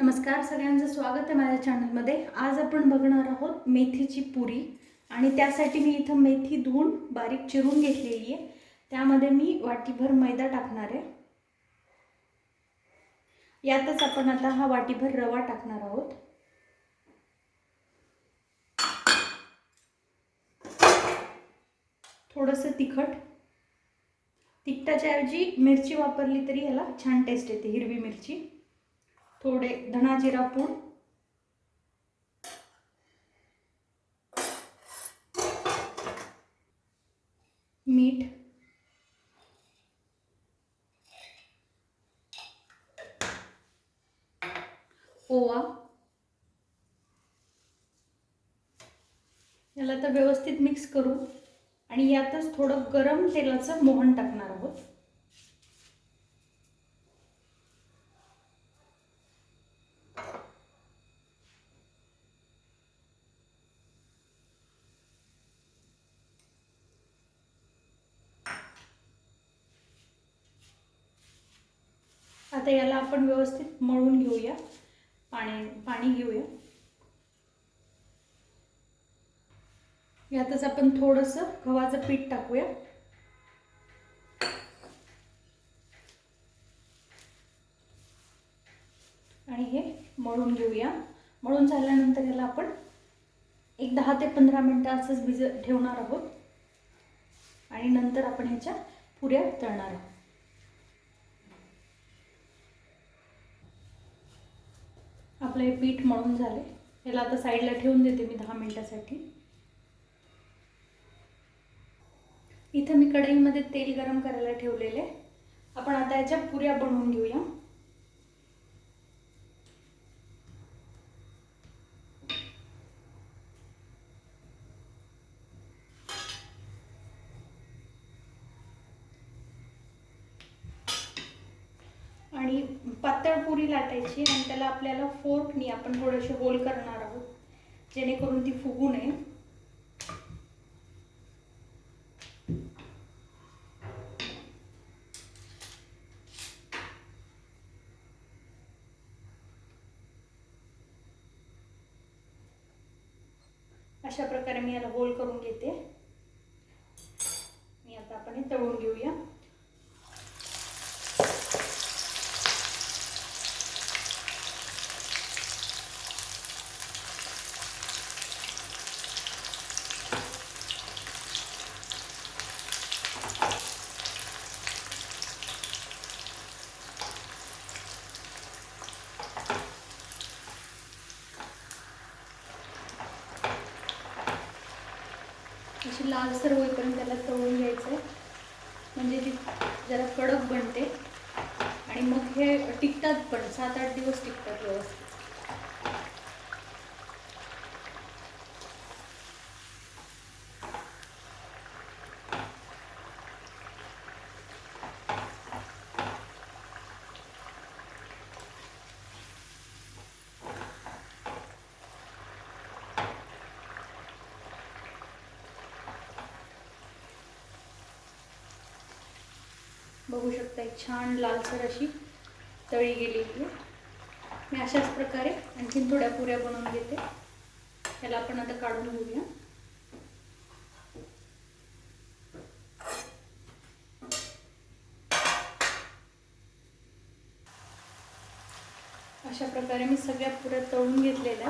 नमस्कार सगळ्यांचं स्वागत आहे माझ्या चॅनलमध्ये आज आपण बघणार आहोत मेथीची पुरी आणि त्यासाठी मी इथं मेथी धुवून बारीक चिरून घेतलेली आहे. त्यामध्ये मी वाटीभर मैदा टाकणार आहे. यातच आपण आता हा वाटीभर रवा टाकणार आहोत. थोडंसं तिखट. तिखटाच्या ऐवजी मिरची वापरली तरी ह्याला छान टेस्ट येते हिरवी मिरची. थोडे धणा जिरा पूड. मीठ. ओवा. याला तर व्यवस्थित मिक्स करू. आणि यातच थोडं गरम तेलाचं मोहन टाकणार आहोत. आता याला आपण व्यवस्थित मळून घेऊया. पाणी पाणी घेऊया. यातच आपण थोडंसं गव्हाचं पीठ टाकूया. आणि हे मळून घेऊया. मळून झाल्यानंतर याला आपण एक दहा ते पंधरा मिनटं असंच भिज ठेवणार आहोत. आणि नंतर आपण ह्याच्या पुऱ्या तळणार आहोत. आपलं हे पीठ मळून झाले याला आता साईडला ठेवून देते मी दहा मिनटासाठी. इथं मी कढईमध्ये तेल गरम करायला ठेवलेले आपण आता याच्या पुऱ्या बनवून घेऊया आणि पातळ पुरी लाटायची आणि त्याला आपल्याला फोर्कनी आपण थोडेसे होल करणार आहोत जेणेकरून ती फुगू नये. अशा प्रकारे मी याला होल करून घेते. मी आता आपण हे तळून घेऊया. अशी लालसर होईपर्यंत त्याला तळून घ्यायचं आहे म्हणजे ती जरा कडक बनते. आणि मग हे टिकतात पण सात आठ दिवस टिकतात व्यवस्थित. बघू शकता एक छान लालसर अशी तळी गेलेली आहे मी अशाच प्रकारे आणखीन थोड्या पुऱ्या बनवून घेते. त्याला आपण आता काढून घेऊया. अशा प्रकारे मी सगळ्या पुऱ्या तळून घेतलेल्या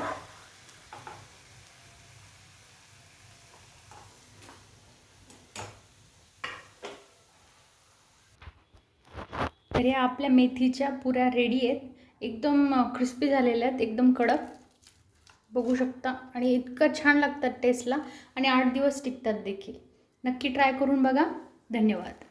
तर ह्या आपल्या मेथीच्या पुऱ्या रेडी आहेत. एकदम क्रिस्पी झालेल्या आहेत. एकदम कडक. बघू शकता. आणि इतकं छान लागतात टेस्टला आणि आठ दिवस टिकतात देखील. नक्की ट्राय करून बघा. धन्यवाद.